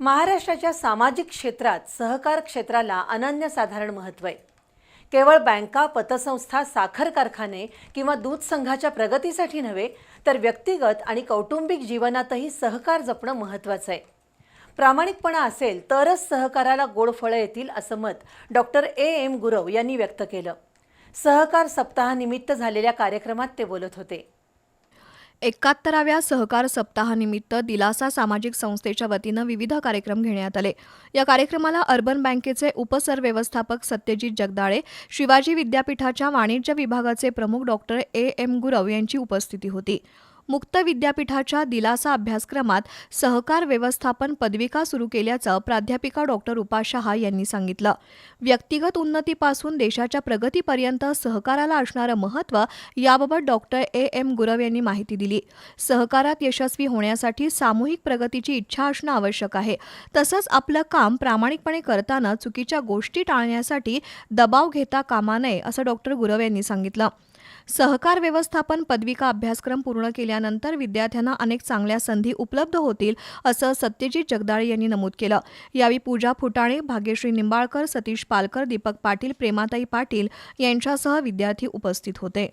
महाराष्ट्राच्या सामाजिक क्षेत्रात सहकार क्षेत्राला अनन्यसाधारण महत्त्व आहे. केवळ बँका पतसंस्था साखर कारखाने किंवा दूध संघाच्या प्रगतीसाठी नव्हे तर व्यक्तिगत आणि कौटुंबिक जीवनातही सहकार जपणं महत्त्वाचं आहे. प्रामाणिकपणा असेल तरच सहकाराला गोड फळं येतील असं मत डॉक्टर ए. एम. गुरव यांनी व्यक्त केलं. सहकार सप्ताहानिमित्त झालेल्या कार्यक्रमात ते बोलत होते. एकाहत्तराव्या सहकार सप्ताहानिमित्त दिलासा सामाजिक संस्थेच्या वतीनं विविध कार्यक्रम घेण्यात आले. या कार्यक्रमाला अर्बन बँकेचे उपसरव्यवस्थापक सत्यजित जगदाळे शिवाजी विद्यापीठाच्या वाणिज्य विभागाचे प्रमुख डॉक्टर ए एम गुरव यांची उपस्थिती होती. मुक्त विद्यापीठाच्या दिलासा अभ्यासक्रमात सहकार व्यवस्थापन पदविका सुरू केल्याचं प्राध्यापिका डॉक्टर उपाशहा शहा यांनी सांगितलं. व्यक्तिगत उन्नतीपासून देशाच्या प्रगतीपर्यंत सहकाराला असणारं महत्त्व याबाबत डॉक्टर ए. एम. गुरव यांनी माहिती दिली. सहकारात यशस्वी होण्यासाठी सामूहिक प्रगतीची इच्छा असणं आवश्यक आहे. तसंच आपलं काम प्रामाणिकपणे करताना चुकीच्या गोष्टी टाळण्यासाठी दबाव घेता कामा नये असं डॉक्टर गुरव यांनी सांगितलं. सहकार व्यवस्थापन पदविका अभ्यासक्रम पूर्ण केल्यानंतर विद्यार्थ्यांना अनेक चांगल्या संधी उपलब्ध होतील असं सत्यजित जगदाळे यांनी नमूद केलं. यावेळी पूजा फुटाणे भाग्यश्री निंबाळकर सतीश पालकर दीपक पाटील प्रेमाताई पाटील यांच्यासह विद्यार्थी उपस्थित होते.